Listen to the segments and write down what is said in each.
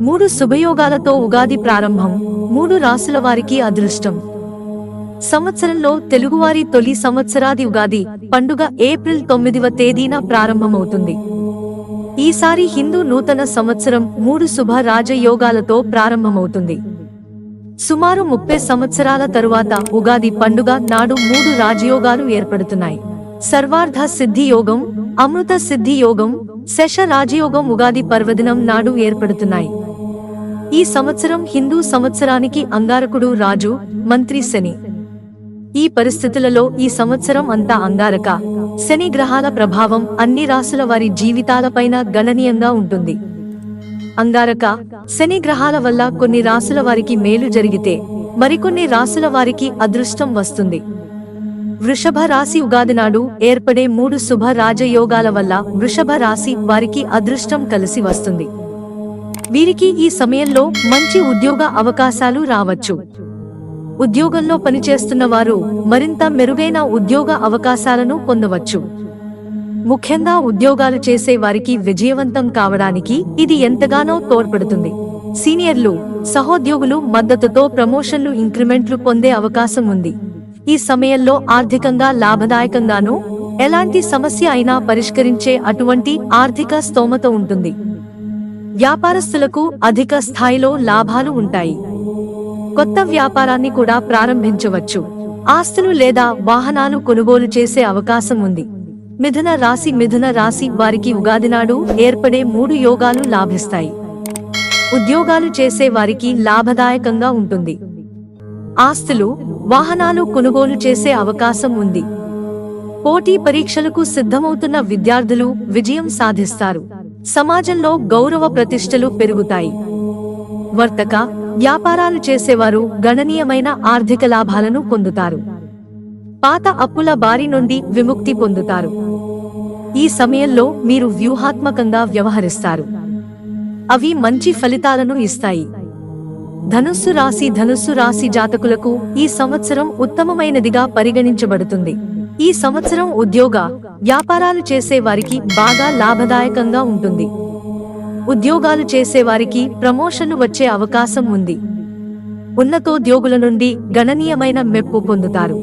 మూడు శుభయోగాలతో ఉగాది ప్రారంభం మూడు రాసుల వారికి అదృష్టం. సంవత్సరంలో తెలుగువారి తొలి సంవత్సరాది ఉగాది పండుగ ఏప్రిల్ తొమ్మిదివ తేదీన ప్రారంభమవుతుంది. ఈసారి హిందూ నూతన సంవత్సరం మూడు శుభ రాజయోగాలతో ప్రారంభమవుతుంది. సుమారు ముప్పై సంవత్సరాల తరువాత ఉగాది పండుగ నాడు మూడు రాజయోగాలు ఏర్పడుతున్నాయి. సర్వార్థ సిద్ధి యోగం అమృత సిద్ధి యోగం శశ రాజయోగం ఉగాది పర్వదినం నాడు ఏర్పడుతున్నాయి. ఈ సంవత్సరం హిందూ సంవత్సరానికి అంగారకుడు రాజు మంత్రి శని. ఈ పరిస్థితులలో ఈ సంవత్సరం అంతా అంగారక. శని గ్రహాల ప్రభావం అన్ని రాసుల వారి జీవితాలపైన గణనీయంగా ఉంటుంది. అంగారక శని గ్రహాల వల్ల కొన్ని రాసుల వారికి మేలు జరిగితే మరికొన్ని రాసుల వారికి అదృష్టం వస్తుంది. వృషభ రాశి ఉగాది నాడు ఏర్పడే మూడు శుభ రాజయోగాల వల్ల వృషభ రాశి వారికి అదృష్టం కలిసి వస్తుంది. వీరికి ఈ సమయంలో మంచి ఉద్యోగ అవకాశాలు రావచ్చు. ఉద్యోగంలో పనిచేస్తున్న వారు మరింత మెరుగైన ఉద్యోగ అవకాశాలను పొందవచ్చు. ముఖ్యంగా ఉద్యోగాలు చేసే వారికి విజయవంతం కావడానికి ఇది ఎంతగానో తోడ్పడుతుంది. సీనియర్లు సహోద్యోగులు మద్దతుతో ప్రమోషన్లు ఇంక్రిమెంట్లు పొందే అవకాశం ఉంది. ఈ సమయంలో ఆర్థికంగా లాభదాయకంగానూ ఎలాంటి సమస్య అయినా పరిష్కరించే అటువంటి ఆర్థిక స్తోమత ఉంటుంది. వ్యాపారస్తులకు అధిక స్థాయిలో లాభాలు ఉంటాయి. కొత్త వ్యాపారాన్ని కూడా ప్రారంభించవచ్చు. ఆస్తులు లేదా వాహనాలు కొనుగోలు చేసే అవకాశం ఉంది. మిథున రాశి మిథున రాశి వారికి ఉగాది నాడు ఏర్పడే మూడు యోగాలు లాభిస్తాయి. ఉద్యోగాలు చేసే వారికి లాభదాయకంగా ఉంటుంది. ఆస్తులు వాహనాలు కొనుగోలు చేసే అవకాశం ఉంది. పోటీ పరీక్షలకు సిద్ధమవుతున్న విద్యార్థులు విజయం సాధిస్తారు. సమాజంలో గౌరవ ప్రతిష్టలు పెరుగుతాయి. వర్తక వ్యాపారాలు చేసేవారు గణనీయమైన ఆర్థిక లాభాలను పొందుతారు. పాత అప్పుల బారి నుండి విముక్తి పొందుతారు. ఈ సమయంలో మీరు వ్యూహాత్మకంగా వ్యవహరిస్తారు. అవి మంచి ఫలితాలను ఇస్తాయి. ధనుస్సు రాశి ధనుస్సు రాశి జాతకులకు ఈ సంవత్సరం ఉత్తమమైనదిగా పరిగణించబడుతుంది. ఈ సంవత్సరం ఉద్యోగ వ్యాపారాలు చేసే వారికి బాగా లాభదాయకంగా ఉంటుంది. ఉద్యోగాలు చేసే వారికి ప్రమోషన్లు వచ్చే అవకాశం ఉంది. ఉన్నతోద్యోగుల నుండి గణనీయమైన మెప్పు పొందుతారు.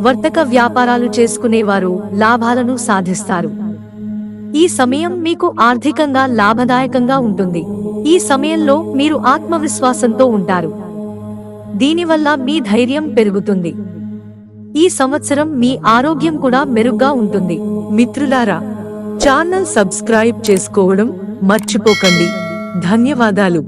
వర్తక వ్యాపారాలు చేసుకునేవారు లాభాలను సాధిస్తారు. ఈ సమయం మీకు ఆర్థికంగా లాభదాయకంగా ఉంటుంది. ఈ సమయంలో మీరు ఆత్మవిశ్వాసంతో ఉంటారు. దీనివల్ల మీ ధైర్యం పెరుగుతుంది. ఈ సంవత్సరం మీ ఆరోగ్యం కూడా మెరుగ్గా ఉంటుంది. మిత్రులారా ఛానల్ సబ్స్క్రైబ్ చేసుకోవడం మర్చిపోకండి. ధన్యవాదాలు.